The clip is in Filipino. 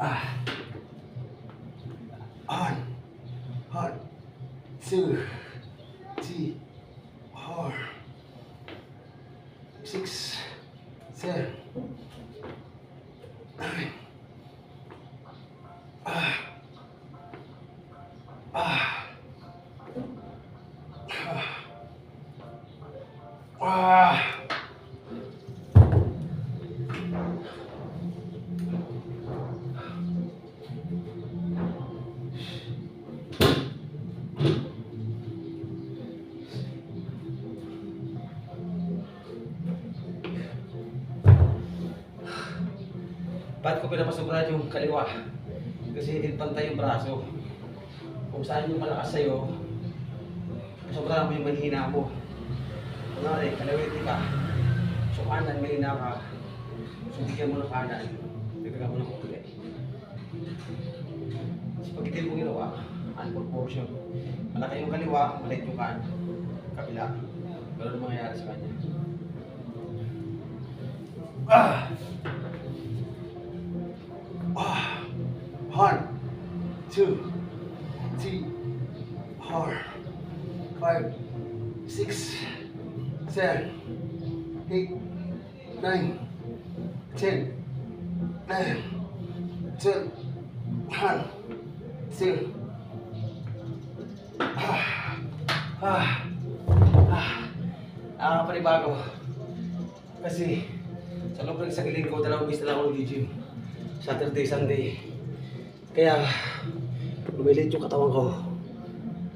Ah. On. One. Two. Three. Four. Six. Seven. Ah. Ah. Ah. Ah. Ba't ko pinapasubra yung kaliwa? Kasi hindi pantay yung braso. Kung saan yung malakas sa'yo, pasubra mo yung manhina mo. Kunwari, kalawiti ka. So kanan, mahina ka. So bigyan mo ng kanan. Bigyan mo ng kulay. So pag hindi mo ginawa, unproportion. Malaki yung kaliwa, maliit yung kanan. Kabila. Ganun ang mangyayari sa kanya. Ah, one, two, three, four, five, six, seven, eight, nine, ten, eleven, twelve, one, two. Ah, ah, ah, nakakapanibago. Kasi sa loob ng isang linggo, dalawang bis na lang ako nag-gym. Saturday, Sunday. Kaya, lumilit yung katawan ko.